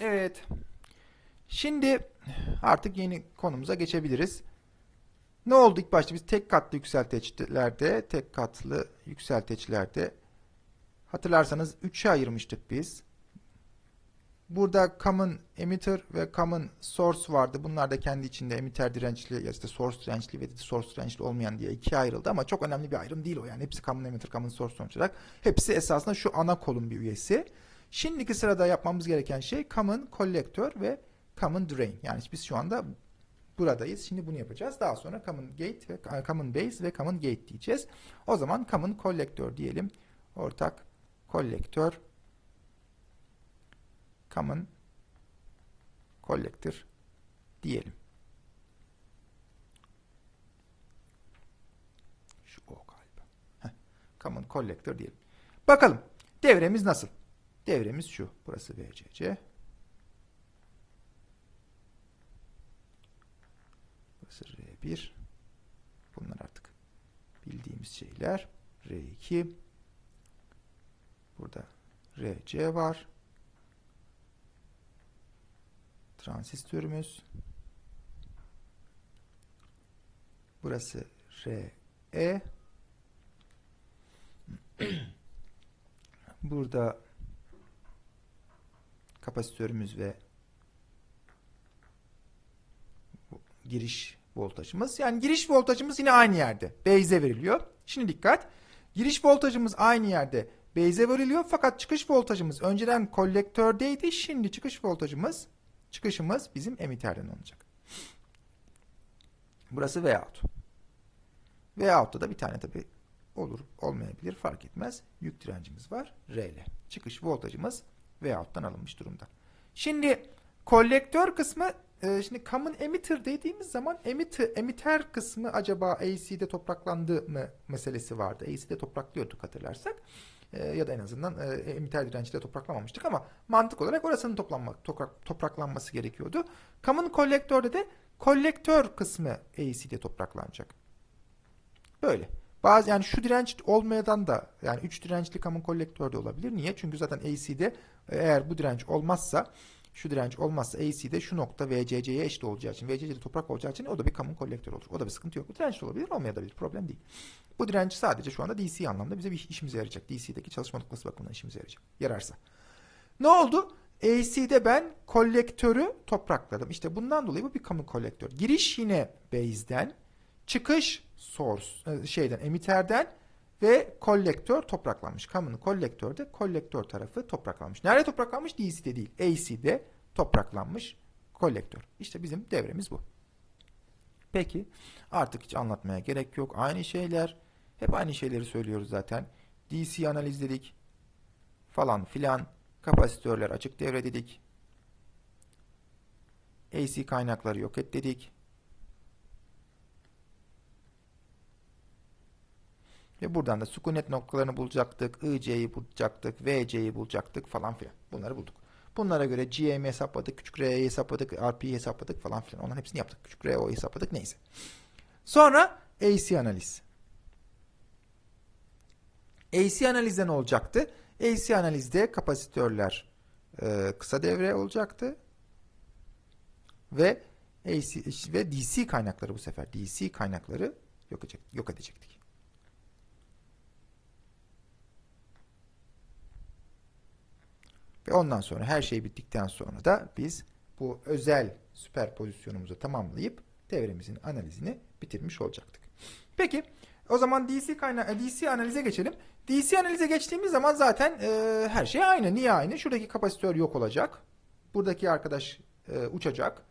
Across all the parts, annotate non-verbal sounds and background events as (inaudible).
Evet. Şimdi artık yeni konumuza geçebiliriz. Ne oldu ilk başta biz tek katlı yükselteçlerde, tek katlı yükselteçlerde hatırlarsanız 3'e ayırmıştık biz. Burada common emitter ve common source vardı. Bunlar da kendi içinde emitter dirençli ya işte source dirençli ve source dirençli olmayan diye ikiye ayrıldı ama çok önemli bir ayrım değil o yani. Hepsi common emitter, common source sonuç olarak. Hepsi esasında şu ana kolun bir üyesi. Şimdiki sırada yapmamız gereken şey common collector ve common drain. Yani biz şu anda buradayız. Şimdi bunu yapacağız. Daha sonra common gate ve common base ve common gate diyeceğiz. O zaman common collector diyelim. Ortak collector common collector diyelim. Şu o galiba. Heh, common collector diyelim. Bakalım devremiz nasıl? Devremiz şu. Burası VCC. Burası R1. Bunlar artık bildiğimiz şeyler. R2. Burada RC var. Transistörümüz. Burası RE. (clears throat) Burada kapasitörümüz ve giriş voltajımız. Yani giriş voltajımız yine aynı yerde. Base'e veriliyor. Şimdi dikkat. Giriş voltajımız aynı yerde base'e veriliyor. Fakat çıkış voltajımız önceden kolektördeydi. Şimdi çıkış voltajımız çıkışımız bizim emitterden olacak. Burası Vout. Vout'ta da bir tane tabi olur olmayabilir fark etmez. Yük direncimiz var. R ile. Çıkış voltajımız Vout'tan alınmış durumda. Şimdi kolektör kısmı e, şimdi common emitter dediğimiz zaman emitter, emitter kısmı acaba AC'de topraklandı mı meselesi vardı. AC'de topraklıyorduk hatırlarsak. E, ya da en azından e, emitter dirençte topraklamamıştık ama mantık olarak orasının toplanma, toprak, topraklanması gerekiyordu. Common kolektörde de kolektör kısmı AC'de topraklanacak. Böyle. Bazı yani şu direnç olmayan da yani 3 dirençli common kolektör de olabilir. Niye? Çünkü zaten AC'de eğer bu direnç olmazsa şu direnç olmazsa AC'de şu nokta VCC'ye eşit olacağı için VCC'de toprak olacağı için o da bir common kolektör olur. O da bir sıkıntı yok. Bu direnç de olabilir olmayabilir. Problem değil. Bu direnç sadece şu anda DC anlamda bize bir işimize yarayacak. DC'deki çalışma noktası bakımından işimize yarayacak. Yararsa. Ne oldu? AC'de ben kolektörü toprakladım. İşte bundan dolayı bu bir common kolektör. Giriş yine base'den, çıkış source şeyden emitterden ve kolektör topraklanmış. Common kolektörde kolektör tarafı topraklanmış. Nerede topraklanmış? DC'de değil. AC'de topraklanmış kolektör. İşte bizim devremiz bu. Peki artık hiç anlatmaya gerek yok. Aynı şeyler. Hep aynı şeyleri söylüyoruz zaten. DC analiz dedik. Falan filan. Kapasitörler açık devre dedik. AC kaynakları yok et dedik. Ve buradan da sükunet noktalarını bulacaktık. IC'yi bulacaktık. VC'yi bulacaktık falan filan. Bunları bulduk. Bunlara göre GM hesapladık. Küçük R'yi hesapladık. RP'yi hesapladık falan filan. Onların hepsini yaptık. Küçük RO'yu hesapladık. Neyse. Sonra AC analiz. AC analizde ne olacaktı? AC analizde kapasitörler e, kısa devre olacaktı. Ve AC ve DC kaynakları bu sefer DC kaynakları yok, edecek, yok edecektik. Ve ondan sonra her şey bittikten sonra da biz bu özel süperpozisyonumuzu tamamlayıp devremizin analizini bitirmiş olacaktık. Peki o zaman DC kaynağı DC analize geçelim. DC analize geçtiğimiz zaman zaten e, her şey aynı. Niye aynı? Şuradaki kapasitör yok olacak. Buradaki arkadaş e, uçacak.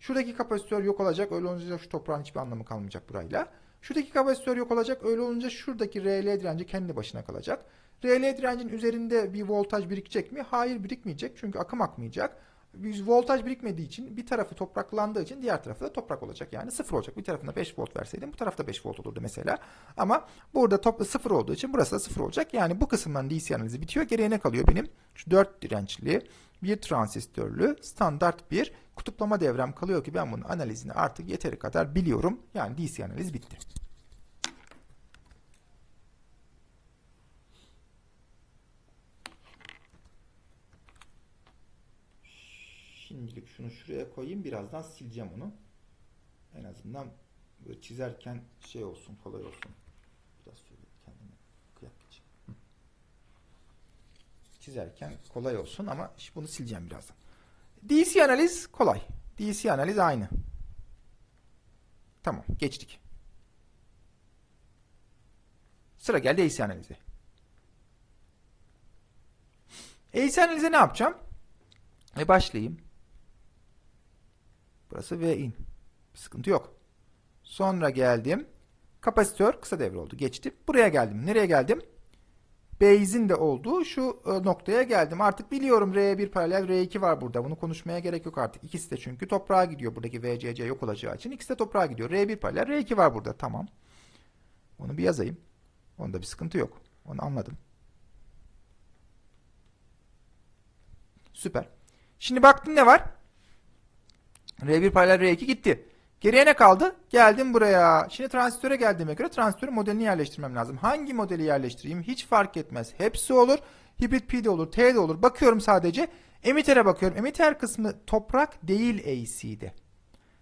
Şuradaki kapasitör yok olacak. Öyle olunca şu toprağın hiçbir anlamı kalmayacak burayla. Şuradaki kapasitör yok olacak. Öyle olunca şuradaki RL direnci kendi başına kalacak. RL direncin üzerinde bir voltaj birikecek mi? Hayır birikmeyecek. Çünkü akım akmayacak. Bir voltaj birikmediği için bir tarafı topraklandığı için diğer tarafı da toprak olacak. Yani sıfır olacak. Bir tarafına 5 volt verseydim bu tarafta 5 volt olurdu mesela. Ama burada top sıfır olduğu için burası da sıfır olacak. Yani bu kısımdan DC analizi bitiyor. Geriye ne kalıyor benim? Şu 4 dirençli bir transistörlü standart bir kutuplama devrem kalıyor ki ben bunun analizini artık yeteri kadar biliyorum. Yani DC analiz bitti. Şimdilik şunu şuraya koyayım. Birazdan sileceğim onu. En azından çizerken şey olsun, kolay olsun. Biraz şöyle kendime kıyak geçeyim. Çizerken kolay olsun ama bunu sileceğim birazdan. DC analiz kolay. DC analiz aynı. Tamam, geçtik. Sıra geldi AC analize. AC analize ne yapacağım? E başlayayım. Burası V in. Bir sıkıntı yok. Sonra geldim. Kapasitör kısa devre oldu. Geçtim. Buraya geldim. Nereye geldim? Base'in de olduğu şu e, noktaya geldim. Artık biliyorum R1 paralel R2 var burada. Bunu konuşmaya gerek yok artık. İkisi de çünkü toprağa gidiyor. Buradaki VCC yok olacağı için. İkisi de toprağa gidiyor. R1 paralel R2 var burada. Tamam. Onu bir yazayım. Onda bir sıkıntı yok. Onu anladım. Süper. Şimdi baktın ne var? R1 paralel R2 gitti. Geriye ne kaldı? Geldim buraya. Şimdi transistöre geldiğime göre transistörün modelini yerleştirmem lazım. Hangi modeli yerleştireyim? Hiç fark etmez. Hepsi olur. Hibrit P de olur, T de olur. Bakıyorum sadece. Emitter'e bakıyorum. Emitter kısmı toprak değil AC'de.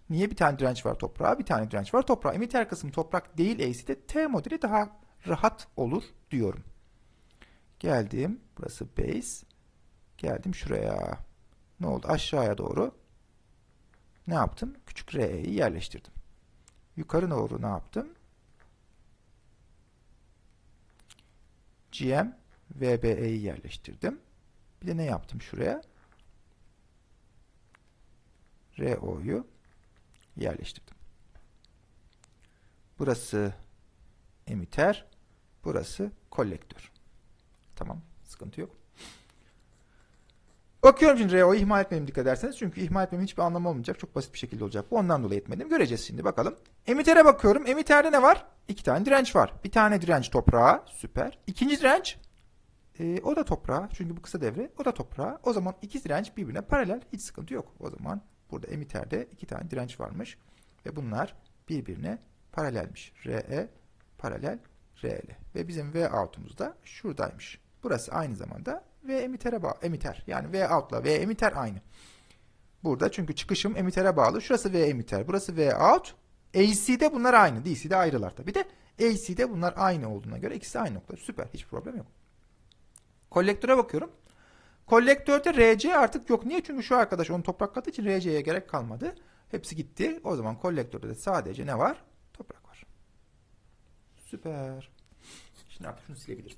Niye bir tane direnç var toprağa? Bir tane direnç var toprağa. Emitter kısmı toprak değil AC'de. T modeli daha rahat olur diyorum. Geldim. Burası base. Geldim şuraya. Ne oldu? Aşağıya doğru ne yaptım? Küçük RE'yi yerleştirdim. Yukarı doğru ne yaptım? GM VBE'yi yerleştirdim. Bir de ne yaptım şuraya? RO'yu yerleştirdim. Burası emiter, burası kolektör. Tamam, sıkıntı yok. Bakıyorum şimdi RO'yu ihmal etmedim dikkat ederseniz. Çünkü ihmal etmemin hiçbir anlamı olmayacak. Çok basit bir şekilde olacak. Bu ondan dolayı etmedim. Göreceğiz şimdi bakalım. Emitere bakıyorum. Emiterde ne var? İki tane direnç var. Bir tane direnç toprağa. Süper. İkinci direnç e, o da toprağa. Çünkü bu kısa devre. O da toprağa. O zaman iki direnç birbirine paralel. Hiç sıkıntı yok. O zaman burada emiterde iki tane direnç varmış. Ve bunlar birbirine paralelmiş. RE paralel RL. Ve bizim V out'umuz da şuradaymış. Burası aynı zamanda V emitere bağlı. Emiter. Yani V out'la V emiter aynı. Burada çünkü çıkışım emitere bağlı. Şurası V emiter. Burası V out. AC'de bunlar aynı. DC'de ayrılar tabi de. AC'de bunlar aynı olduğuna göre ikisi aynı nokta. Süper. Hiç problem yok. Kolektöre bakıyorum. Kolektörde RC artık yok. Niye? Çünkü şu arkadaş onu toprak katı için RC'ye gerek kalmadı. Hepsi gitti. O zaman kolektörde de sadece ne var? Toprak var. Süper. Şimdi artık şunu silebiliriz.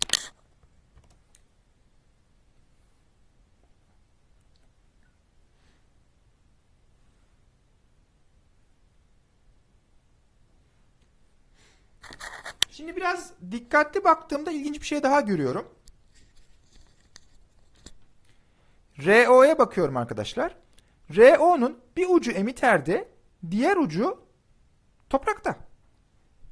Şimdi biraz dikkatli baktığımda ilginç bir şey daha görüyorum. RO'ya bakıyorum arkadaşlar. RO'nun bir ucu emiterde, diğer ucu toprakta.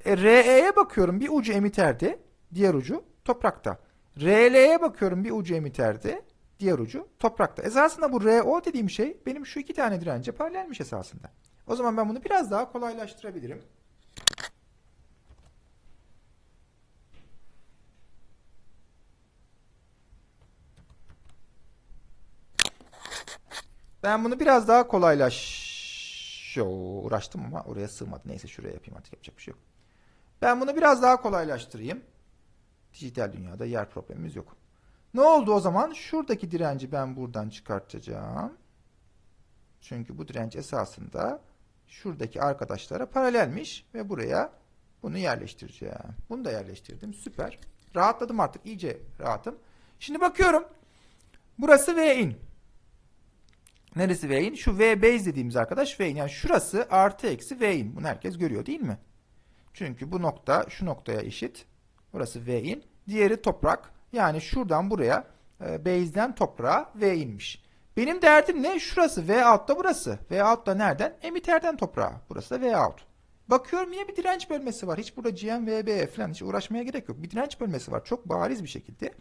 E, RE'ye bakıyorum bir ucu emiterde, diğer ucu toprakta. RL'ye bakıyorum bir ucu emiterde, diğer ucu toprakta. Esasında bu RO dediğim şey benim şu iki tane dirence paralelmiş esasında. O zaman ben bunu biraz daha kolaylaştırabilirim. Ben bunu biraz daha kolaylaş uğraştım ama oraya sığmadı. Neyse şuraya yapayım artık yapacak bir şey yok. Ben bunu biraz daha kolaylaştırayım. Dijital dünyada yer problemimiz yok. Ne oldu o zaman? Şuradaki direnci ben buradan çıkartacağım. Çünkü bu direnç esasında şuradaki arkadaşlara paralelmiş ve buraya bunu yerleştireceğim. Bunu da yerleştirdim. Süper. Rahatladım artık. iyice rahatım. Şimdi bakıyorum. Burası V in. Neresi V'in? Şu V base dediğimiz arkadaş V'in. Yani şurası artı eksi V'in. Bunu herkes görüyor değil mi? Çünkü bu nokta şu noktaya eşit. Burası V'in. Diğeri toprak. Yani şuradan buraya e, base'den toprağa V inmiş. Benim derdim ne? Şurası V out da burası. V out da nereden? Emitterden toprağa. Burası da V out. Bakıyorum niye bir direnç bölmesi var. Hiç burada GM, VB falan hiç uğraşmaya gerek yok. Bir direnç bölmesi var. Çok bariz bir şekilde.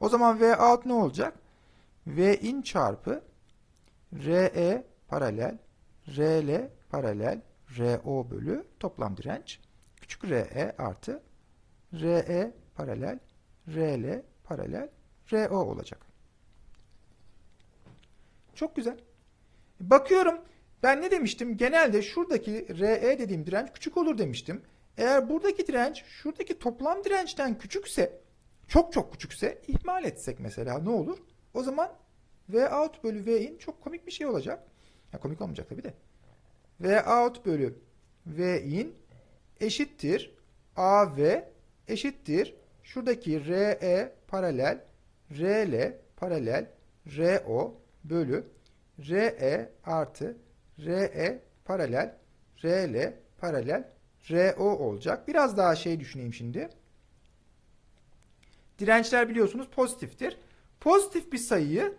O zaman V out ne olacak? V in çarpı RE paralel, RL paralel, RO bölü toplam direnç. Küçük RE artı RE paralel, RL paralel, RO olacak. Çok güzel. Bakıyorum ben ne demiştim? Genelde şuradaki RE dediğim direnç küçük olur demiştim. Eğer buradaki direnç şuradaki toplam dirençten küçükse çok çok küçükse ihmal etsek mesela ne olur? O zaman V out bölü V in çok komik bir şey olacak. Ya komik olmayacak tabii de. V out bölü V in eşittir AV eşittir şuradaki RE paralel RL paralel RO bölü RE artı RE paralel RL paralel RO olacak. Biraz daha şey düşüneyim şimdi. Dirençler biliyorsunuz pozitiftir. Pozitif bir sayıyı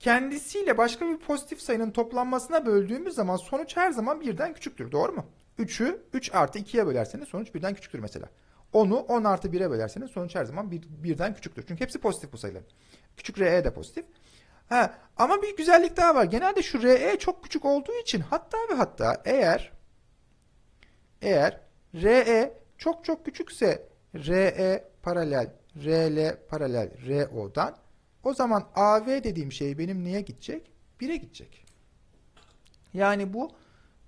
kendisiyle başka bir pozitif sayının toplanmasına böldüğümüz zaman sonuç her zaman birden küçüktür. Doğru mu? 3'ü 3 artı 2'ye bölerseniz sonuç birden küçüktür mesela. 10'u 10 artı 1'e bölerseniz sonuç her zaman bir, birden küçüktür. Çünkü hepsi pozitif bu sayılar. Küçük RE de pozitif. Ha, ama bir güzellik daha var. Genelde şu RE çok küçük olduğu için hatta ve hatta eğer eğer RE çok çok küçükse RE paralel RL paralel RO'dan o zaman AV dediğim şey benim neye gidecek? 1'e gidecek. Yani bu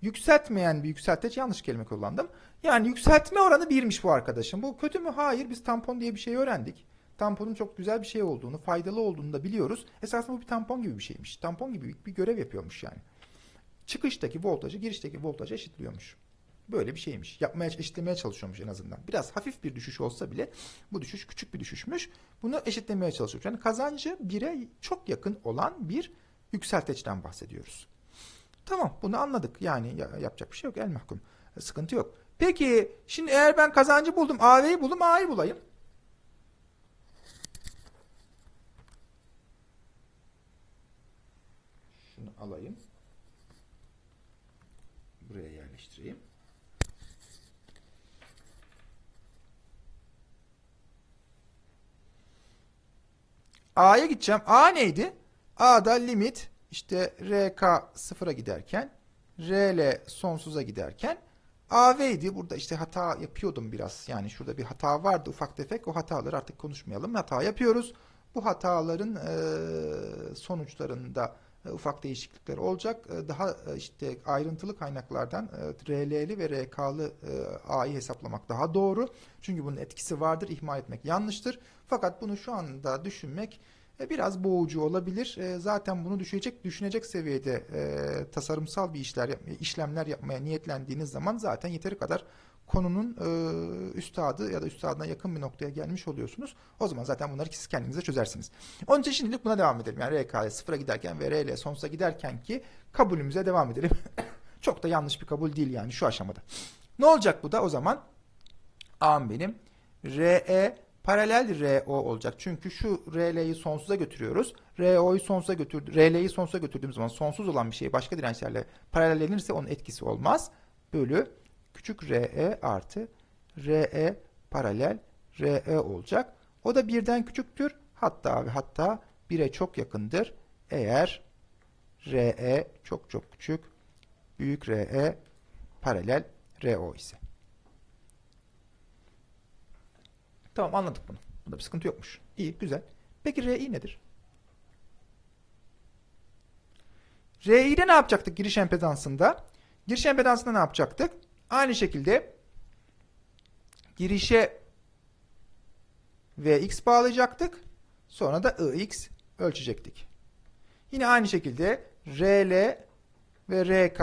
yükseltmeyen bir yükselteç yanlış kelime kullandım. Yani yükseltme oranı birmiş bu arkadaşım. Bu kötü mü? Hayır. Biz tampon diye bir şey öğrendik. Tamponun çok güzel bir şey olduğunu, faydalı olduğunu da biliyoruz. Esasında bu bir tampon gibi bir şeymiş. Tampon gibi bir görev yapıyormuş yani. Çıkıştaki voltajı girişteki voltaja eşitliyormuş. Böyle bir şeymiş. Yapmaya, eşitlemeye çalışıyormuş en azından. Biraz hafif bir düşüş olsa bile bu düşüş küçük bir düşüşmüş. Bunu eşitlemeye çalışıyormuş. Yani kazancı 1'e çok yakın olan bir yükselteçten bahsediyoruz. Tamam bunu anladık. Yani ya- yapacak bir şey yok. El mahkum. Sıkıntı yok. Peki şimdi eğer ben kazancı buldum, AV'yi buldum, A'yı bulayım. Şunu alayım. Buraya yerleştireyim. A'ya gideceğim. A neydi? A'da limit işte RK sıfıra giderken RL sonsuza giderken AV'ydi. Burada işte hata yapıyordum biraz. Yani şurada bir hata vardı ufak tefek. O hataları artık konuşmayalım. Hata yapıyoruz. Bu hataların e, sonuçlarında ufak değişiklikler olacak. E, daha e, işte ayrıntılı kaynaklardan e, RL'li ve RK'lı e, A'yı hesaplamak daha doğru. Çünkü bunun etkisi vardır. İhmal etmek yanlıştır. Fakat bunu şu anda düşünmek e, biraz boğucu olabilir. E, zaten bunu düşecek, düşünecek seviyede e, tasarımsal bir işler işlemler yapmaya niyetlendiğiniz zaman zaten yeteri kadar konunun e, üstadı ya da üstadına yakın bir noktaya gelmiş oluyorsunuz. O zaman zaten bunları siz kendinize çözersiniz. Onun için şimdilik buna devam edelim. Yani RK'ya sıfıra giderken ve RL sonsuza giderken ki kabulümüze devam edelim. (coughs) Çok da yanlış bir kabul değil yani şu aşamada. Ne olacak bu da o zaman? A'm benim. RE paralel RO olacak. Çünkü şu RL'yi sonsuza götürüyoruz. RO'yu sonsuza götür RL'yi sonsuza götürdüğümüz zaman sonsuz olan bir şey başka dirençlerle paralellenirse onun etkisi olmaz. Bölü küçük RE artı RE paralel RE olacak. O da birden küçüktür. Hatta ve hatta 1'e çok yakındır. Eğer RE çok çok küçük büyük RE paralel RO ise. Tamam anladık bunu. Bunda bir sıkıntı yokmuş. İyi, güzel. Peki RI nedir? RI'de ne yapacaktık giriş empedansında? Giriş empedansında ne yapacaktık? Aynı şekilde girişe Vx bağlayacaktık. Sonra da Ix ölçecektik. Yine aynı şekilde RL ve RK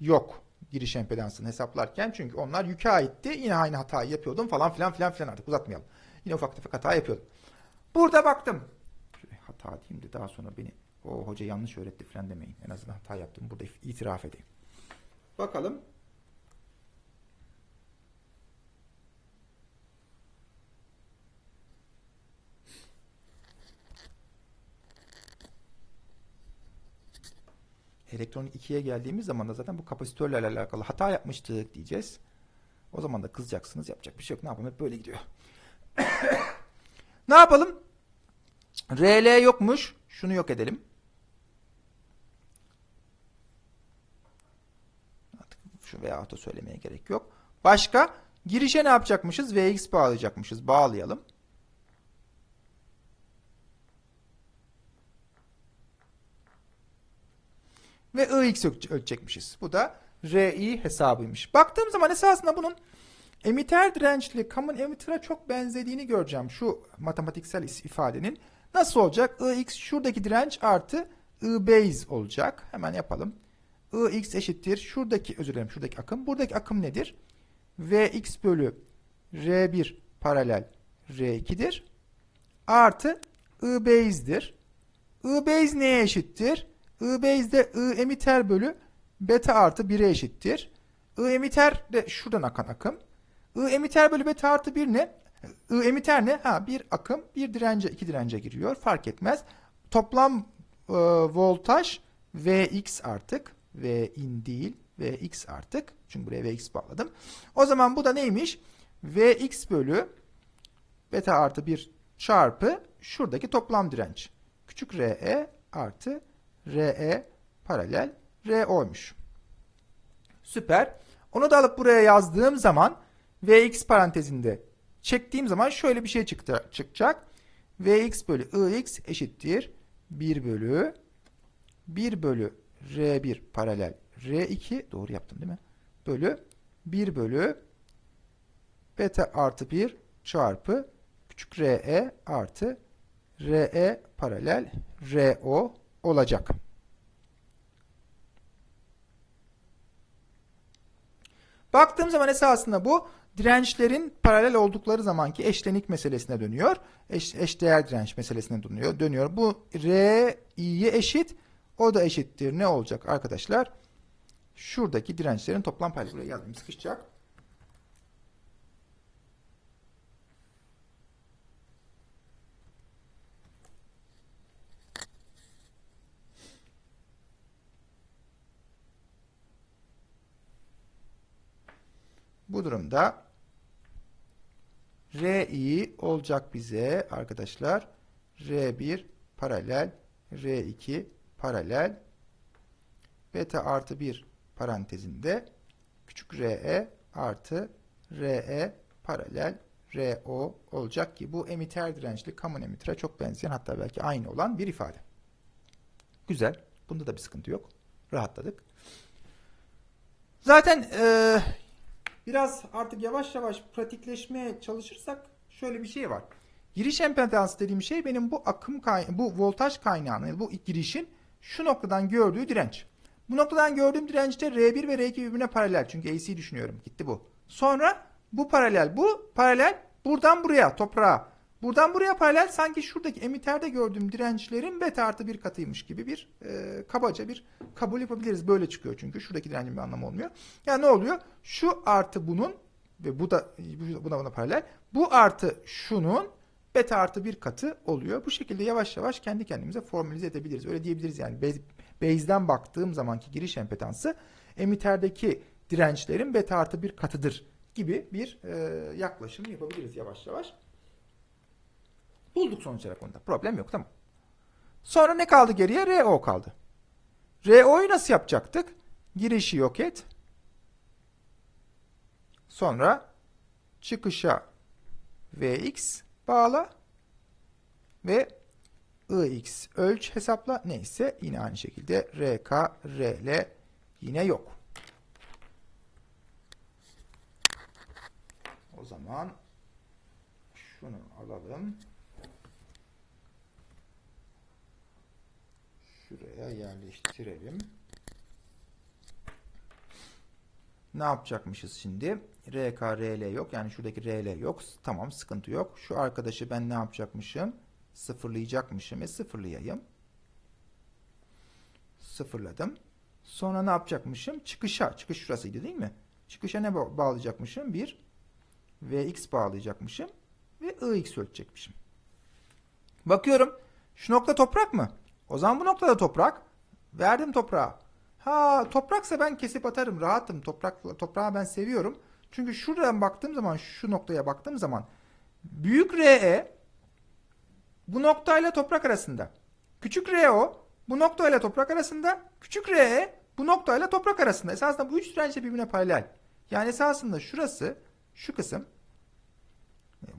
yok giriş empedansını hesaplarken. Çünkü onlar yüke aitti. Yine aynı hatayı yapıyordum falan filan filan filan artık uzatmayalım. Yine ufak tefek hata yapıyordum. Burada baktım. Hata diyeyim de daha sonra beni o hoca yanlış öğretti filan demeyin. En azından hata yaptım. Burada itiraf edeyim. Bakalım. Elektronik 2'ye geldiğimiz zaman da zaten bu kapasitörlerle alakalı hata yapmıştık diyeceğiz. O zaman da kızacaksınız. Yapacak bir şey yok. Ne yapalım? Hep böyle gidiyor. (coughs) ne yapalım? RL yokmuş. Şunu yok edelim. Artık şu veya da söylemeye gerek yok. Başka? Girişe ne yapacakmışız? Vx bağlayacakmışız. Bağlayalım. Ve Ix ölç- ölçecekmişiz. Bu da Ri hesabıymış. Baktığım zaman esasında bunun emitter dirençli common emitter'a çok benzediğini göreceğim. Şu matematiksel ifadenin. Nasıl olacak? Ix şuradaki direnç artı I base olacak. Hemen yapalım. Ix eşittir. Şuradaki özür dilerim şuradaki akım. Buradaki akım nedir? Vx bölü R1 paralel R2'dir. Artı I base'dir. I base neye eşittir? I base de I emitter bölü beta artı 1'e eşittir. I emitter de şuradan akan akım. I emitter bölü beta artı 1 ne? I emitter ne? Ha bir akım bir dirence iki dirence giriyor. Fark etmez. Toplam e, voltaj Vx artık. V in değil. Vx artık. Çünkü buraya Vx bağladım. O zaman bu da neymiş? Vx bölü beta artı 1 çarpı şuradaki toplam direnç. Küçük re artı re paralel ro'ymuş. Süper. Onu da alıp buraya yazdığım zaman vx parantezinde çektiğim zaman şöyle bir şey çıktı, çıkacak. vx bölü ix eşittir 1 bölü 1 bölü r1 paralel r2 doğru yaptım değil mi? Bölü 1 bölü beta artı 1 çarpı küçük re artı re paralel ro olacak. Baktığım zaman esasında bu dirençlerin paralel oldukları zamanki eşlenik meselesine dönüyor. Eş, eşdeğer direnç meselesine dönüyor. dönüyor. Bu R i'ye eşit. O da eşittir. Ne olacak arkadaşlar? Şuradaki dirençlerin toplam payı. Buraya yazmayayım. Sıkışacak. Bu durumda Ri olacak bize arkadaşlar. R1 paralel, R2 paralel, beta artı 1 parantezinde küçük Re artı Re paralel Ro olacak ki bu emiter dirençli common emitter'a çok benzeyen hatta belki aynı olan bir ifade. Güzel. Bunda da bir sıkıntı yok. Rahatladık. Zaten eee biraz artık yavaş yavaş pratikleşmeye çalışırsak şöyle bir şey var. Giriş empedansı dediğim şey benim bu akım kay bu voltaj kaynağının bu girişin şu noktadan gördüğü direnç. Bu noktadan gördüğüm dirençte R1 ve R2 birbirine paralel. Çünkü AC düşünüyorum. Gitti bu. Sonra bu paralel. Bu paralel buradan buraya toprağa. Buradan buraya paralel sanki şuradaki emiterde gördüğüm dirençlerin beta artı bir katıymış gibi bir e, kabaca bir kabul yapabiliriz. Böyle çıkıyor çünkü. Şuradaki direncin bir anlamı olmuyor. Yani ne oluyor? Şu artı bunun ve bu da buna buna paralel. Bu artı şunun beta artı bir katı oluyor. Bu şekilde yavaş yavaş kendi kendimize formülize edebiliriz. Öyle diyebiliriz yani. Base, base'den baktığım zamanki giriş empedansı emiterdeki dirençlerin beta artı bir katıdır gibi bir e, yaklaşım yapabiliriz yavaş yavaş. Bulduk sonuç olarak onda. Problem yok tamam. Sonra ne kaldı geriye? RO kaldı. RO'yu nasıl yapacaktık? Girişi yok et. Sonra çıkışa Vx bağla ve Ix ölç hesapla neyse yine aynı şekilde RK RL yine yok. O zaman şunu alalım. Şuraya yerleştirelim. Ne yapacakmışız şimdi? RK, RL yok. Yani şuradaki RL yok. Tamam sıkıntı yok. Şu arkadaşı ben ne yapacakmışım? Sıfırlayacakmışım. E sıfırlayayım. Sıfırladım. Sonra ne yapacakmışım? Çıkışa. Çıkış şurasıydı değil mi? Çıkışa ne ba bağlayacakmışım? Bir Vx bağlayacakmışım. Ve Ix ölçecekmişim. Bakıyorum. Şu nokta toprak mı? O zaman bu noktada toprak. Verdim toprağa. Ha topraksa ben kesip atarım. Rahatım. Toprak, toprağı ben seviyorum. Çünkü şuradan baktığım zaman şu noktaya baktığım zaman büyük RE bu noktayla toprak arasında. Küçük RO bu noktayla toprak arasında. Küçük RE bu noktayla toprak arasında. Esasında bu üç direnç birbirine paralel. Yani esasında şurası şu kısım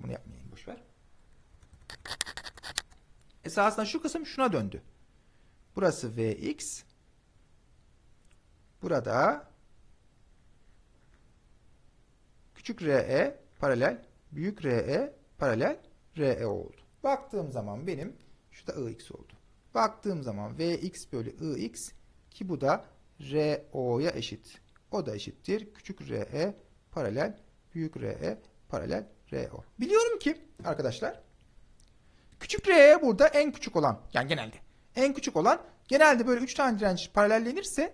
bunu yapmayayım boşver. Esasında şu kısım şuna döndü. Burası Vx. burada küçük RE paralel büyük RE paralel RE oldu. Baktığım zaman benim şurada IX oldu. Baktığım zaman VX bölü IX ki bu da RO'ya eşit. O da eşittir. Küçük RE paralel büyük RE paralel RO. Biliyorum ki arkadaşlar küçük RE burada en küçük olan yani genelde en küçük olan genelde böyle 3 tane direnç paralellenirse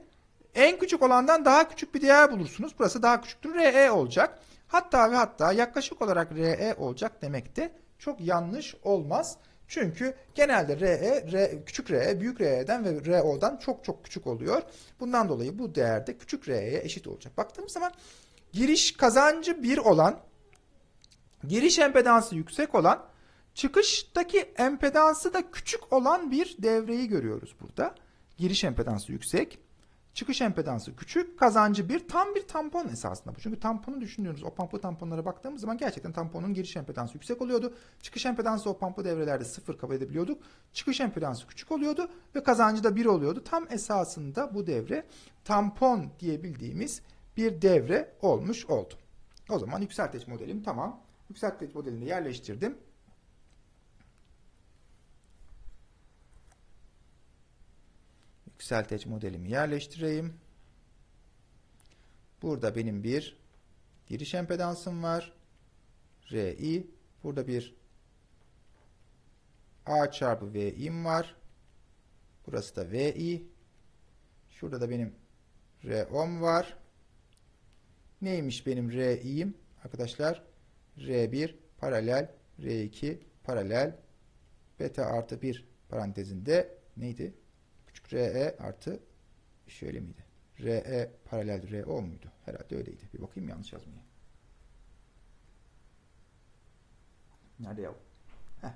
en küçük olandan daha küçük bir değer bulursunuz. Burası daha küçüktür. RE olacak. Hatta ve hatta yaklaşık olarak RE olacak demek de çok yanlış olmaz. Çünkü genelde RE, R, küçük RE, büyük RE'den ve RO'dan çok çok küçük oluyor. Bundan dolayı bu değerde küçük RE'ye eşit olacak. Baktığımız zaman giriş kazancı 1 olan, giriş empedansı yüksek olan, çıkıştaki empedansı da küçük olan bir devreyi görüyoruz burada. Giriş empedansı yüksek, çıkış empedansı küçük, kazancı bir tam bir tampon esasında bu. Çünkü tamponu düşünüyoruz. O pampu tamponlara baktığımız zaman gerçekten tamponun giriş empedansı yüksek oluyordu. Çıkış empedansı o pampu devrelerde sıfır kabul edebiliyorduk. Çıkış empedansı küçük oluyordu ve kazancı da bir oluyordu. Tam esasında bu devre tampon diyebildiğimiz bir devre olmuş oldu. O zaman yükselteç modelim tamam. Yükselteç modelini yerleştirdim. Yükselteç modelimi yerleştireyim. Burada benim bir giriş empedansım var. Ri. Burada bir A çarpı V'im var. Burası da Vi. Şurada da benim R'om var. Neymiş benim Ri'im? Arkadaşlar R1 paralel R2 paralel beta artı 1 parantezinde neydi? RE artı şöyle miydi? RE paralel RO muydu? Herhalde öyleydi. Bir bakayım yanlış yazmayayım. Nerede ya?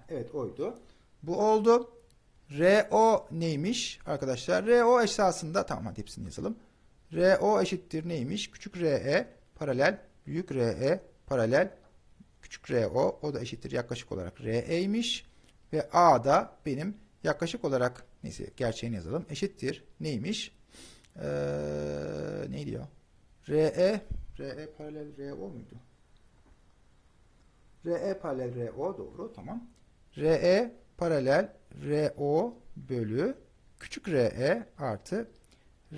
Evet oydu. Bu oldu. RO neymiş arkadaşlar? RO esasında tamam hadi hepsini yazalım. RO eşittir neymiş? Küçük RE paralel büyük RE paralel küçük RO o da eşittir yaklaşık olarak RE'ymiş ve A da benim yaklaşık olarak neyse gerçeğini yazalım eşittir neymiş? Ee, neydi ya? RE RE paralel RO muydu? RE paralel RO doğru tamam. RE paralel RO bölü küçük RE artı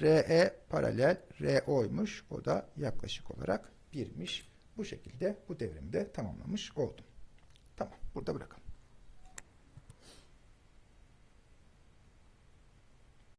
RE paralel RO'ymuş. O da yaklaşık olarak 1'miş. Bu şekilde bu devrimi de tamamlamış oldum. Tamam burada bırakalım.